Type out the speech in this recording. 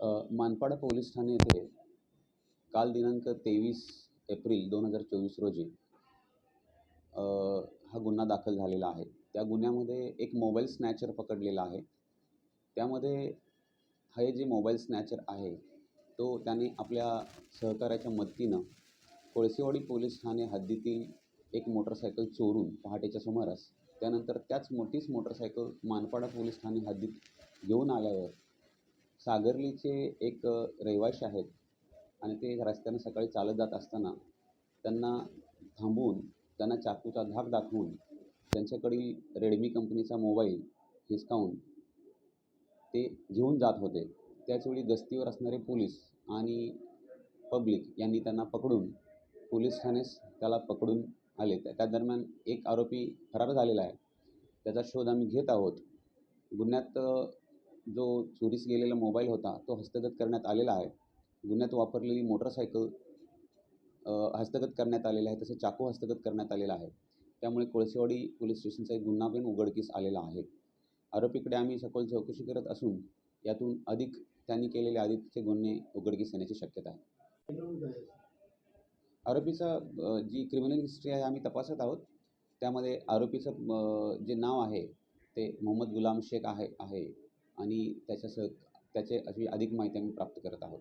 Manpada police Thane येथे काल दिनांक तेवीस एप्रिल दोन हजार चोवीस रोजी हा गुन्हा दाखल झालेला आहे. त्या गुन्ह्यामध्ये एक मोबाईल स्नॅचर पकडलेला आहे. त्यामध्ये हे जे मोबाईल स्नॅचर आहे तो त्याने आपल्या सहकाऱ्याच्या मदतीनं कोळसेवाडी पोलीस ठाणे हद्दीतील एक मोटरसायकल चोरून पहाटेच्या सुमारास त्यानंतर त्याच मोठीच मोटरसायकल मानपाडा पोलीस ठाणे हद्दीत घेऊन आल्यावर सागरलीचे एक रहिवाशी आहेत आणि ते रस्त्यानं सकाळी चालत जात असताना त्यांना थांबवून त्यांना चाकूचा धाक दाखवून त्यांच्याकडील रेडमी कंपनीचा मोबाईल हिसकावून ते घेऊन जात होते. त्याचवेळी गस्तीवर असणारे पोलीस आणि पब्लिक यांनी त्यांना पकडून पोलीस ठाणेस त्याला पकडून आले. त्या दरम्यान एक आरोपी फरार झालेला आहे. त्याचा शोध आम्ही घेत आहोत. गुन्ह्यात जो चोरीस गेलेला मोबाईल होता तो हस्तगत करण्यात आलेला आहे. गुन्ह्यात वापरलेली मोटरसायकल हस्तगत करण्यात आलेला आहे तसेच चाकू हस्तगत करण्यात आलेला आहे. त्यामुळे कोळसेवाडी पोलीस स्टेशनचा एक गुन्हा पण उघडकीस आलेला आहे. आरोपीकडे आम्ही सखोल चौकशी करत असून यातून अधिक त्यांनी केलेले अधिकचे गुन्हे उघडकीस येण्याची शक्यता आहे. आरोपीचा जी क्रिमिनल हिस्ट्री आहे आम्ही तपासत आहोत. त्यामध्ये आरोपीचं जे नाव आहे ते मोहम्मद गुलाम शेख आहे आहे. आणि त्याच्यासह त्याचे अशी अधिक माहिती आम्ही प्राप्त करत आहोत.